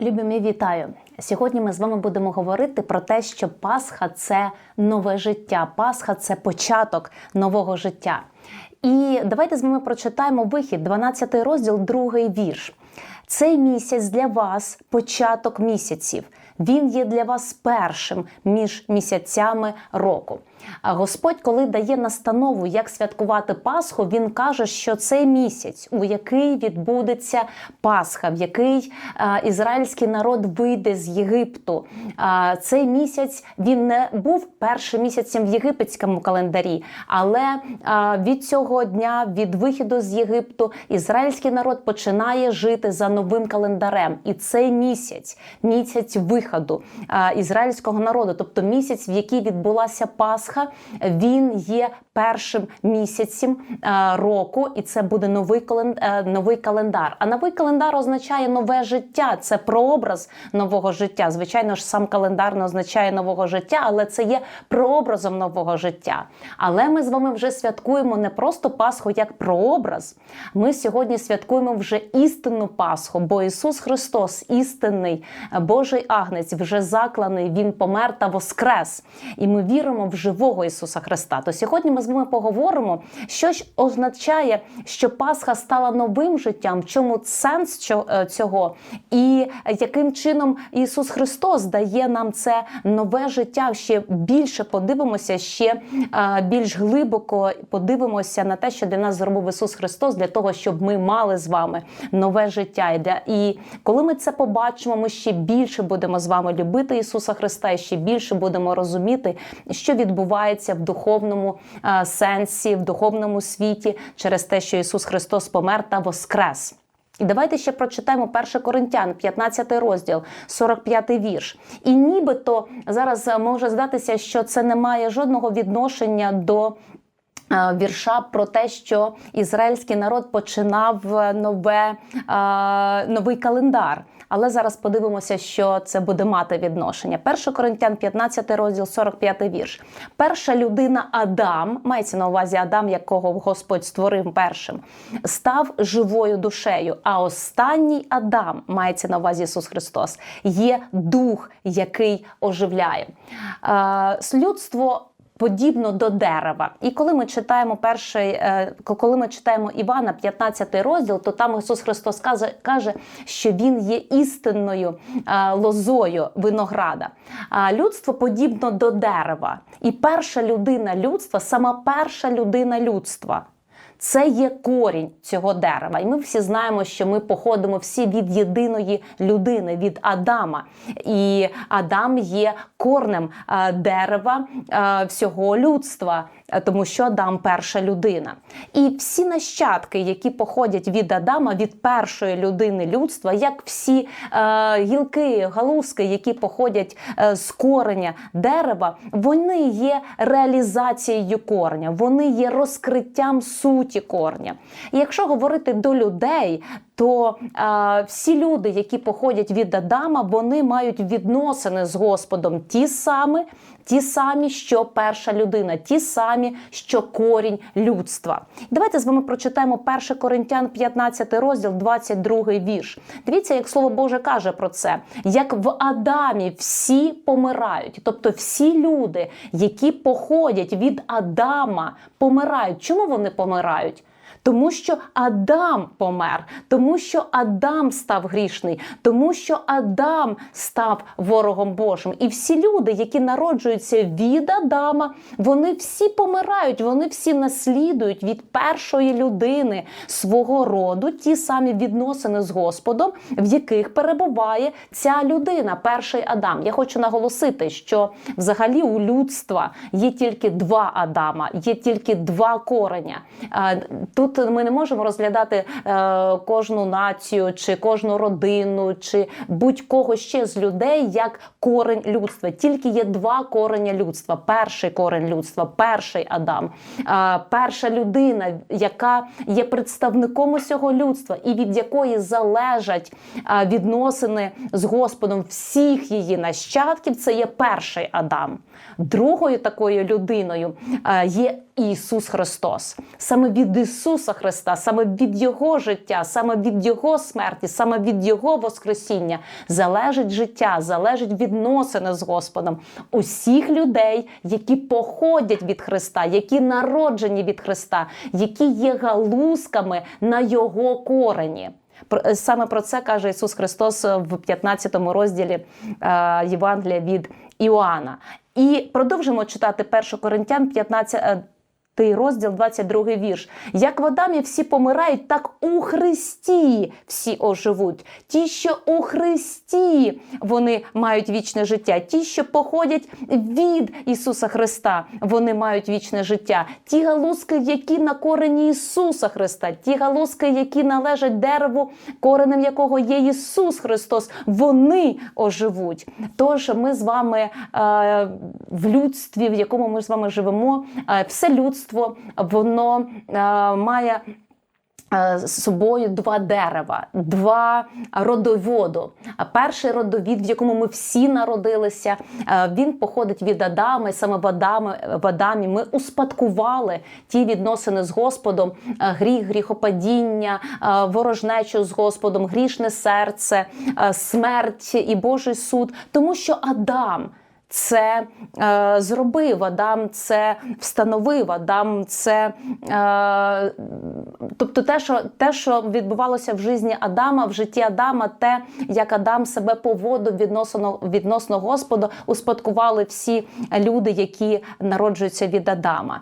Любі мій вітаю! Сьогодні ми з вами будемо говорити про те, що Пасха це нове життя. Пасха це початок нового життя. І давайте з вами прочитаємо вихід, 12 розділ, другий вірш. Цей місяць для вас початок місяців. Він є для вас першим між місяцями року. Господь, коли дає настанову, як святкувати Пасху, він каже, що цей місяць, у який відбудеться Пасха, в який ізраїльський народ вийде з Єгипту. Цей місяць він не був першим місяцем в єгипетському календарі, але від цього дня, від виходу з Єгипту, ізраїльський народ починає жити за новим календарем. І цей місяць, місяць виходу ізраїльського народу, тобто місяць, в який відбулася Пасха, він є першим місяцем року, і це буде новий календар, новий календар. А новий календар означає нове життя. Це прообраз нового життя. Звичайно ж, сам календар не означає нового життя, але це є прообразом нового життя. Але ми з вами вже святкуємо не просто Пасху як прообраз. Ми сьогодні святкуємо вже істинну Пасху, бо Ісус Христос, істинний Божий агнець, вже закланий, Він помер та воскрес. І ми віримо в живого Ісуса Христа. То сьогодні ми з вами поговоримо, що ж означає, що Пасха стала новим життям, в чому сенс е, цього, і яким чином Ісус Христос дає нам це нове життя. Ще більше подивимося, ще більш глибоко подивимося на те, що для нас зробив Ісус Христос, для того, щоб ми мали з вами нове життя. І коли ми це побачимо, ми ще більше будемо з вами любити Ісуса Христа, і ще більше будемо розуміти, що відбувається в духовному сенсі, в духовному світі через те, що Ісус Христос помер та воскрес. І давайте ще прочитаємо 1 Коринтян, 15 розділ, 45 вірш. І нібито зараз може здатися, що це не має жодного відношення до. Вірша про те, що ізраїльський народ починав нове, новий календар. Але зараз подивимося, що це буде мати відношення. 1 Коринтян, 15 розділ, 45 вірш. Перша людина Адам, мається на увазі Адам, якого Господь створив першим, став живою душею. А останній Адам, мається на увазі Ісус Христос, є дух, який оживляє. Людство подібно до дерева. І коли ми читаємо перший, е, коли ми читаємо Івана, 15 розділ, то там Ісус Христос каже, що Він є істинною е, лозою винограда. А людство подібно до дерева. І перша людина людства, сама перша людина людства. Це є корінь цього дерева. І ми всі знаємо, що ми походимо всі від єдиної людини, від Адама. І Адам є корнем дерева всього людства. Тому що Адам перша людина. І всі нащадки, які походять від Адама, від першої людини людства, як всі е, гілки, галузки, які походять е, з кореня дерева, вони є реалізацією кореня, вони є розкриттям суті корня. І якщо говорити до людей, то е, всі люди, які походять від Адама, вони мають відносини з Господом ті самі, ті самі, що перша людина, ті самі, що корінь людства. Давайте з вами прочитаємо 1 Коринтян, 15 розділ, 22 вірш. Дивіться, як слово Боже каже про це, як в Адамі всі помирають, тобто всі люди, які походять від Адама, помирають. Чому вони помирають? Тому що Адам помер, тому що Адам став грішний, тому що Адам став ворогом Божим. І всі люди, які народжуються від Адама, вони всі помирають, вони всі наслідують від першої людини свого роду ті самі відносини з Господом, в яких перебуває ця людина, перший Адам. Я хочу наголосити, що взагалі у людства є тільки два Адама, є тільки два кореня. Тут ми не можемо розглядати е, кожну націю, чи кожну родину, чи будь-кого ще з людей як корень людства. Тільки є два корення людства. Перший корень людства, перший Адам, перша людина, яка є представником усього людства, і від якої залежать відносини з Господом всіх її нащадків. Це є перший Адам. Другою такою людиною є Ісус Христос. Саме від Ісуса Христа, саме від Його життя, саме від Його смерті, саме від Його Воскресіння залежить життя, залежить відносини з Господом усіх людей, які походять від Христа, які народжені від Христа, які є галузками на Його корені. Саме про це каже Ісус Христос в 15 розділі е, Євангелія від Іоанна. І продовжимо читати 1 Коринтян 15 е, Тий розділ, 22 вірш. Як в Адамі всі помирають, так у Христі всі оживуть. Ті, що у Христі вони мають вічне життя. Ті, що походять від Ісуса Христа, вони мають вічне життя. Ті галузки, які на корені Ісуса Христа, ті галузки, які належать дереву, коренем якого є Ісус Христос, вони оживуть. Тож ми з вами е, в людстві, в якому ми з вами живемо, е, все людство воно е, має. е, З собою два дерева, два родоводу. Перший родовід, в якому ми всі народилися, е, він походить від Адама, і саме в Адамі, в Адамі ми успадкували ті відносини з Господом, гріх, гріхопадіння, ворожнечу з Господом, грішне серце, смерть і Божий суд, тому що Адам. Це е, зробив Адам, це встановив Адам, це е, тобто те, що те, що відбувалося в житті Адама, в житті Адама, те, як Адам себе поводив відносно відносно Господа, успадкували всі люди, які народжуються від Адама.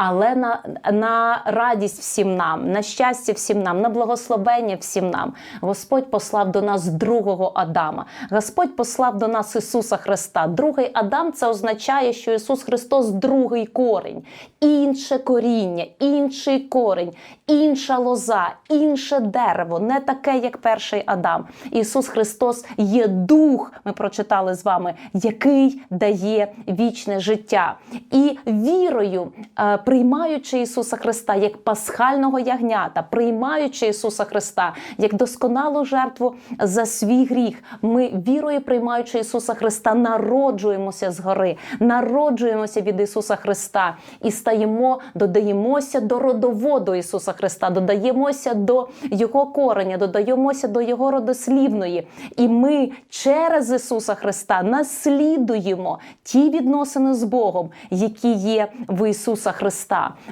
Але на, на радість всім нам, на щастя всім нам, на благословення всім нам, Господь послав до нас другого Адама. Господь послав до нас Ісуса Христа. Другий Адам це означає, що Ісус Христос другий корінь, інше коріння, інший корінь, інша лоза, інше дерево, не таке, як перший Адам. Ісус Христос є дух, ми прочитали з вами, який дає вічне життя. І вірою, е, приймаючи Ісуса Христа як пасхального ягнята, приймаючи Ісуса Христа як досконалу жертву за свій гріх, ми вірою, приймаючи Ісуса Христа, народжуємося згори, народжуємося від Ісуса Христа і стаємо, додаємося до родоводу Ісуса Христа, додаємося до Його кореня, додаємося до Його родослівної. І ми через Ісуса Христа наслідуємо ті відносини з Богом, які є в Ісуса Христа.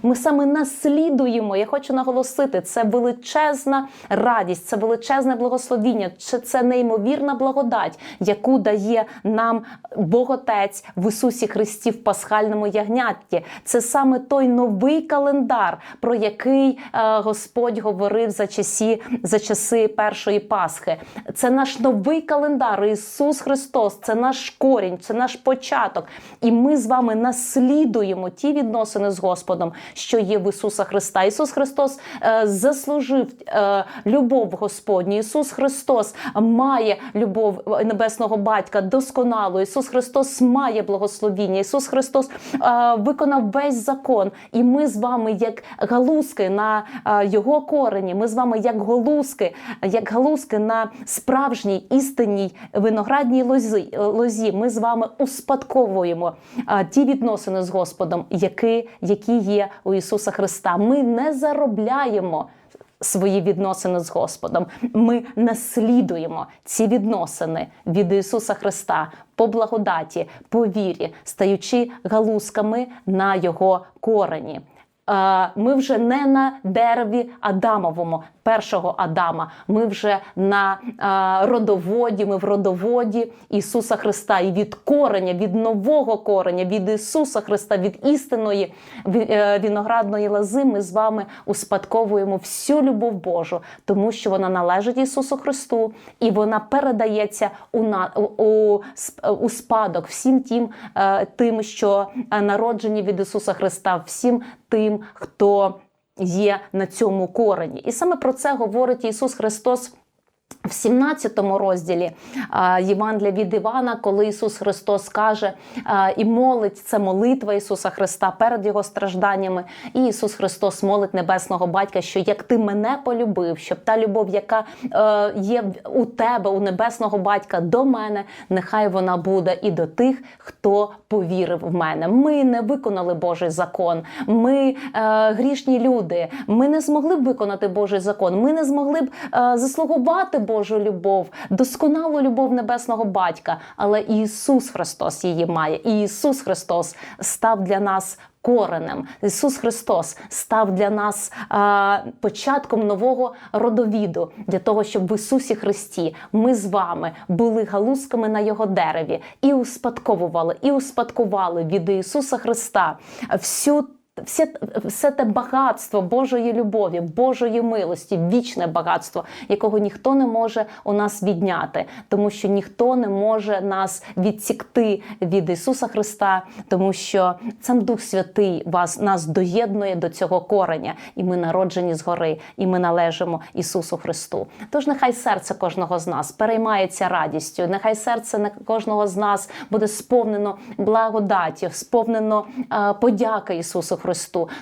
Ми саме наслідуємо. Я хочу наголосити, це величезна радість, це величезне благословіння, це, це неймовірна благодать, яку дає нам Бог Отець в Ісусі Христі в пасхальному ягнятті. Це саме той новий календар, про який е, Господь говорив за часі, за часи першої Пасхи. Це наш новий календар. Ісус Христос, це наш корінь, це наш початок. І ми з вами наслідуємо ті відносини з Господом, що є в Ісуса Христа. Ісус Христос е, заслужив е, любов Господню. Ісус Христос має любов небесного батька досконалу. Ісус Христос має благословіння. Ісус Христос е, виконав весь закон. І ми з вами, як галузки на е, його корені, ми з вами, як голузки, як галузки на справжній істинній виноградній лозі, лозі. Ми з вами успадковуємо е, ті відносини з Господом, які, які є у Ісуса Христа. Ми не заробляємо. Свої відносини з Господом. Ми наслідуємо ці відносини від Ісуса Христа по благодаті, по вірі, стаючи галузками на Його корені. Е, Ми вже не на дереві Адамовому, першого Адама. Ми вже на е, родоводі, ми в родоводі Ісуса Христа. І від кореня, від нового кореня, від Ісуса Христа, від істинної е, виноградної лози ми з вами успадковуємо всю любов Божу, тому що вона належить Ісусу Христу і вона передається у, на, у, у, спадок всім тим, тим, що народжені від Ісуса Христа, всім тим, хто є на цьому корені. І саме про це говорить Ісус Христос В 17 розділі Євангелія від Івана, коли Ісус Христос каже і молить це молитва Ісуса Христа перед Його стражданнями. І Ісус Христос молить Небесного Батька, що як ти мене полюбив, щоб та любов, яка е, є у тебе, у небесного батька до мене, нехай вона буде і до тих, хто повірив в мене. Ми не виконали Божий закон. Ми е, грішні люди. Ми не змогли б виконати Божий закон. Ми не змогли б е, заслугувати Божу любов, досконалу любов небесного батька. Але Ісус Христос її має. І Ісус Христос став для нас. Коренем Ісус Христос став для нас а, початком нового родовіду для того, щоб в Ісусі Христі ми з вами були галузками на його дереві і успадковували, і успадкували від Ісуса Христа всю все, все те багатство Божої любові, Божої милості, вічне багатство, якого ніхто не може у нас відняти, тому що ніхто не може нас відсікти від Ісуса Христа, тому що сам Дух Святий вас нас доєднує до цього кореня, і ми народжені згори, і ми належимо Ісусу Христу. Тож нехай серце кожного з нас переймається радістю, нехай серце кожного з нас буде сповнено благодаті, сповнено е, подяки Ісусу Христу,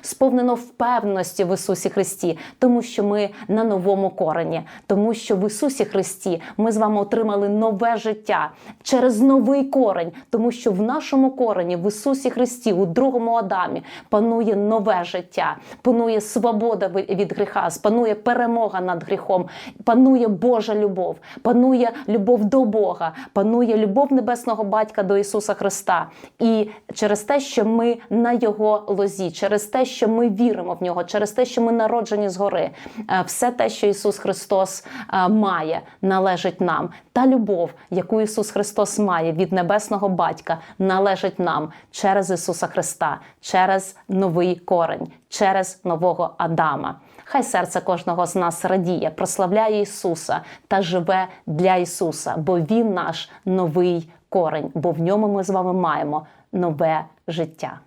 сповнено впевненості в Ісусі Христі, тому що ми на новому корені, тому що в Ісусі Христі ми з вами отримали нове життя через новий корень, тому що в нашому корені, в Ісусі Христі, у другому Адамі, панує нове життя, панує свобода від гріха, панує перемога над гріхом, панує Божа любов, панує любов до Бога, панує любов небесного батька до Ісуса Христа. І через те, що ми на Його лозі, через те, що ми віримо в нього, через те, що ми народжені згори, е, все те, що Ісус Христос е, має, належить нам. Та любов, яку Ісус Христос має від небесного батька, належить нам через Ісуса Христа, через новий корень, через нового Адама. Хай серце кожного з нас радіє, прославляє Ісуса та живе для Ісуса, бо Він наш новий корень, бо в ньому ми з вами маємо нове життя.